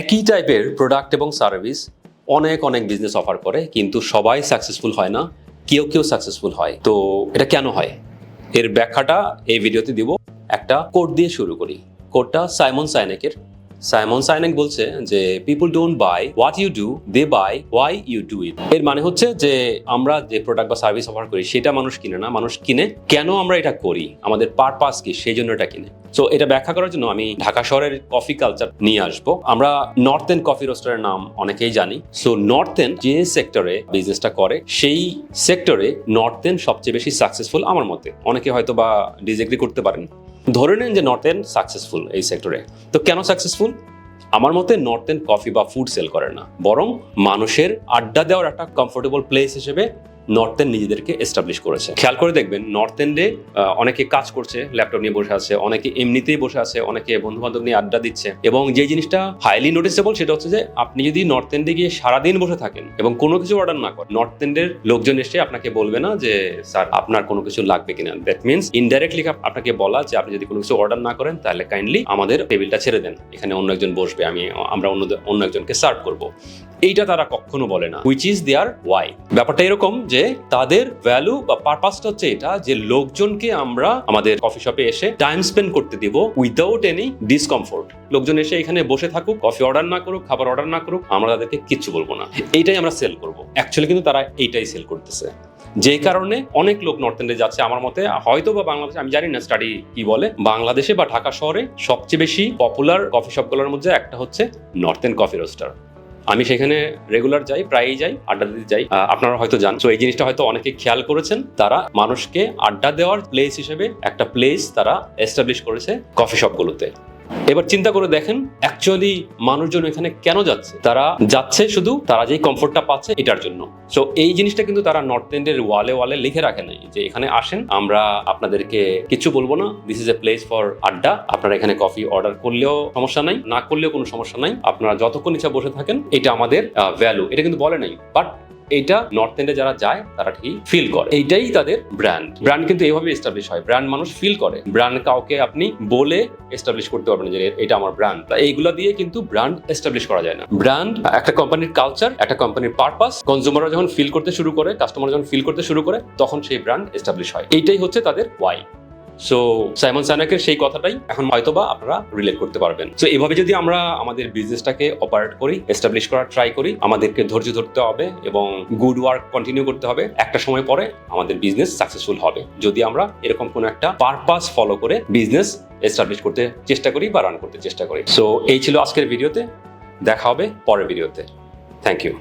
একই টাইপের প্রোডাক্ট এবং সার্ভিস অনেক অনেক বিজনেস অফার করে, কিন্তু সবাই সাকসেসফুল হয় না, কেউ কেউ সাকসেসফুল হয়। তো এটা কেন হয়? এর ব্যাখ্যাটা এই ভিডিওতে দিব। একটা কোড দিয়ে শুরু করি। কোডটা সাইমন সাইনেকের সাইমন সাইনেক বলছে যে people don't buy what you do they buy why you do it এর মানে হচ্ছে যে, আমরা যে প্রোডাক্ট বা সার্ভিস অফার করি, সেটা মানুষ কিনে না। মানুষ কিনে কেন আমরা এটা করি? আমাদের পারপাস কি? সেই জন্য এটা কিনে। সো এটা ব্যাখ্যা করার জন্য আমি ঢাকা শহরের কফি কালচার নিয়ে আসব। আমরা নর্থ এন্ড কফি রোস্টারের নাম অনেকেই জানি। সো নর্থ এন্ড যে সেক্টরে বিজনেসটা করে, সেই সেক্টরে নর্থ এন্ড সবচেয়ে বেশি সাকসেসফুল আমার মতে। অনেকে হয়তো বা ডিসএগ্রি করতে পারেন। ধরে নিন যে নর্থ এন্ড সাকসেসফুল এই সেক্টরে তো কেন সাকসেসফুল আমার মতে নর্থ এন্ড কফি বা ফুড সেল করে না। বরং মানুষের আড্ডা দেওয়ার একটা কমফোর্টেবল প্লেস হিসেবে নর্থ এন্ড নিজেদেরকে এস্টাবলিশ করেছে। খেয়াল করে দেখবেন নর্থ এন্ডে অনেকে কাজ করছে ল্যাপটপ নিয়ে বসে আছে, অনেকে এমনিতেই বসে আছে, অনেকে বন্ধু বান্ধব নিয়ে আড্ডা দিচ্ছে এবং যে জিনিসটা হাইলি নোটিসেবল সেটা হচ্ছে যে, আপনি যদি নর্থ এন্ডে গিয়ে সারাদিন বসে থাকেন এবং কোনো কিছু অর্ডার না করেন নর্থ এন্ডের লোকজন এসে আপনাকে বলবে না যে, স্যার, আপনার কোনো কিছু লাগবে কিনা। দ্যাট মিনস ইনডাইরেক্টলি আপনাকে বলা যে, আপনি যদি কোনো কিছু অর্ডার না করেন, তাহলে কাইন্ডলি আমাদের টেবিলটা ছেড়ে দেন। এখানে অন্য একজন বসবে, আমি, আমরা অন্য অন্য একজনকে সার্ভ করব। এইটা তারা কখনো বলে না হুইচ ইজ দেয়ার ওয়াই ব্যাপারটা এরকম যে তাদের ভ্যালু বা পারপাসটা হচ্ছে এটা যে লোকজনকে আমরা আমাদের কফি শপে এসে টাইম স্পেন্ড করতে দিব উইদাউট এনি ডিসকমফোর্ট লোকজন এসে এখানে বসে থাকুক কফি অর্ডার না করুক, খাবার অর্ডার না করুক, আমরা তাদেরকে কিচ্ছু বলব না। এইটাই আমরা সেল করব। অ্যাকচুয়ালি কিন্তু তারা এইটাই সেল করতেছে। যেই কারণে অনেক লোক নর্থ এন্ডে যাচ্ছে আমার মতে, হয়তো বা বাংলাদেশে, আমি জানি না স্টাডি কি বলে, বাংলাদেশে বা ঢাকা শহরে সবচেয়ে বেশি পপুলার কফি শপগুলোর মধ্যে একটা হচ্ছে নর্থ এন্ড কফি রোস্টার আমি সেখানে রেগুলার যাই, প্রায়ই যাই, আড্ডা দিতে যাই। আপনারা হয়তো যান তো এই জিনিসটা হয়তো অনেকে খেয়াল করেছেন। তারা মানুষকে আড্ডা দেওয়ার প্লেস হিসেবে একটা প্লেস তারা এস্টাবলিশ করেছে কফি শপগুলোতে এবার চিন্তা করে দেখেন অ্যাকচুয়ালি মানুষজন এখানে কেন যাচ্ছে? তারা যাচ্ছে শুধু, তারা যেই কমফোর্টটা পাচ্ছে এটার জন্য। সো এই জিনিসটা কিন্তু তারা নর্থ এন্ডের ওয়ালে ওয়ালে লিখে রাখে নাই যে এখানে আসেন, আমরা আপনাদেরকে কিছু বলব না। This is a place for আড্ডা। আপনারা এখানে কফি অর্ডার করলেও সমস্যা নাই, না করলেও কোনো সমস্যা নাই। আপনারা যতক্ষণ ইচ্ছা বসে থাকেন, এটা আমাদের ভ্যালু এটা কিন্তু বলে নাই। বাট এইটা নর্থ এন্ডে যারা যায়, তারা ঠিক ফিল করে। এইটাই তাদের ব্র্যান্ড ব্র্যান্ড কিন্তু এইভাবে এস্টাবলিশ হয়। ব্র্যান্ড মানুষ ফিল করে। ব্র্যান্ড কাউকে আপনি বলে এস্টাবলিশ করতে পারবেন যে এটা আমার ব্র্যান্ড এইগুলা দিয়ে কিন্তু ব্র্যান্ড এস্টাবলিশ করা যায় না। ব্র্যান্ড একটা কোম্পানির কালচার একটা কোম্পানির পারপাস কনজিউমাররা যখন ফিল করতে শুরু করে কাস্টমার যখন ফিল করতে শুরু করে, তখন সেই ব্র্যান্ড এস্টাবলিশ হয়। এইটাই হচ্ছে তাদের ওয়াই সো সাইমন সানাকের সেই কথাটাই এখন হয়তোবা আপনারা রিলেট করতে পারবেন। সো এভাবে যদি আমরা আমাদের বিজনেসটাকে অপারেট করি এস্টাবলিশ করার ট্রাই করি, আমাদেরকে ধৈর্য ধরতে হবে এবং গুড ওয়ার্ক কন্টিনিউ করতে হবে, একটা সময় পরে আমাদের বিজনেস সাকসেসফুল হবে। যদি আমরা এরকম কোনো একটা পারপাস ফলো করে বিজনেস এস্টাবলিশ করতে চেষ্টা করি বা রান করতে চেষ্টা করি। সো এই ছিল আজকের ভিডিওতে দেখা হবে পরের ভিডিওতে থ্যাংক ইউ